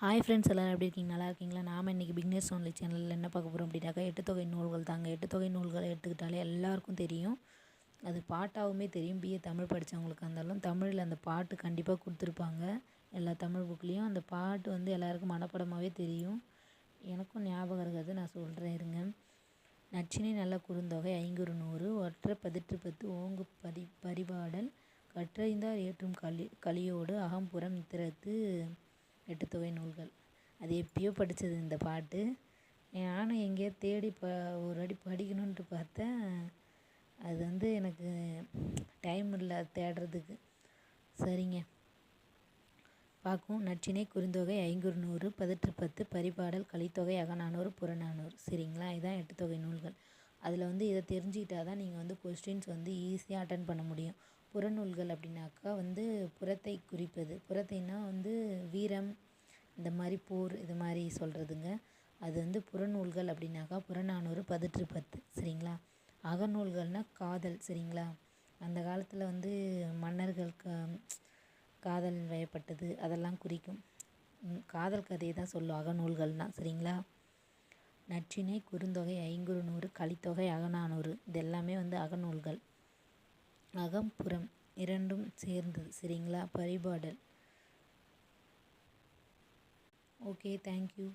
Hi friends எல்லோரும் எப்படி இருக்கீங்க? நல்லா இருக்கீங்களா? நாம் இன்றைக்கி பிக்னஸ் ஒன்லி சேனலில் என்ன பார்க்க போகிறோம் அப்படின்னாக்கா எட்டு தொகை நூல்கள் தாங்க. எட்டுத்தொகை தொகை நூல்களை எடுத்துக்கிட்டாலே எல்லாருக்கும் தெரியும். அது பாட்டாகவுமே தெரியும். பிஏ தமிழ் படித்தவங்களுக்கு இருந்தாலும் தமிழில் அந்த பாட்டு கண்டிப்பாக கொடுத்துருப்பாங்க. எல்லா தமிழ் புக்லேயும் அந்த பாட்டு வந்து எல்லாருக்கும் மனப்படமாகவே தெரியும். எனக்கும் ஞாபகம் இருக்காது. நான் சொல்கிறேன் இருங்க. நச்சினை நல்ல குறுந்தொகை ஐங்குறு நூறு ஒற்றை பதிற்று பத்து ஓங்கு பரி பரிபாடல் கற்றறிந்தார் ஏற்றும் களி களியோடு அகம்புறம் திறத்து எட்டு தொகை நூல்கள். அது எப்பயோ படித்தது இந்த பாட்டு. நானும் எங்கேயோ தேடி ப ஒரு அடி படிக்கணுன்ட்டு பார்த்தேன். அது வந்து எனக்கு டைம் இல்லை தேடுறதுக்கு. சரிங்க. பார்க்கும் நற்றினை குறுந்தொகை ஐங்குறு நூறு பதிற்று பத்து பரிபாடல் கலித்தொகை அகநானூறு புறநானூறு. சரிங்களா? இதுதான் எட்டுத்தொகை நூல்கள். அதில் வந்து இதை தெரிஞ்சுக்கிட்டா தான் நீங்கள் வந்து கொஸ்டின்ஸ் வந்து ஈஸியாக அட்டன் பண்ண முடியும். புறநூல்கள் அப்படின்னாக்கா வந்து புறத்தை குறிப்பது. புறத்தைன்னா வந்து வீரம் இந்த மாதிரி போர் இது மாதிரி சொல்கிறதுங்க அது வந்து புறநூல்கள் அப்படின்னாக்கா புறநானூறு பதிற்று பத்து சரிங்களா? அகநூல்கள்னால் காதல் சரிங்களா? அந்த காலத்தில் வந்து மன்னர்கள் காதல் வயப்பட்டது அதெல்லாம் குறிக்கும். காதல் கதையை தான் சொல்லும் அகநூல்கள்னால் சரிங்களா? நற்றினை குறுந்தொகை ஐங்குறுநூறு கலித்தொகை அகநானூறு இது எல்லாமே வந்து அகநூல்கள். அகம்புறம் இரண்டும் சேர்ந்தது. சரிங்களா? பரிபாடல். Okay thank you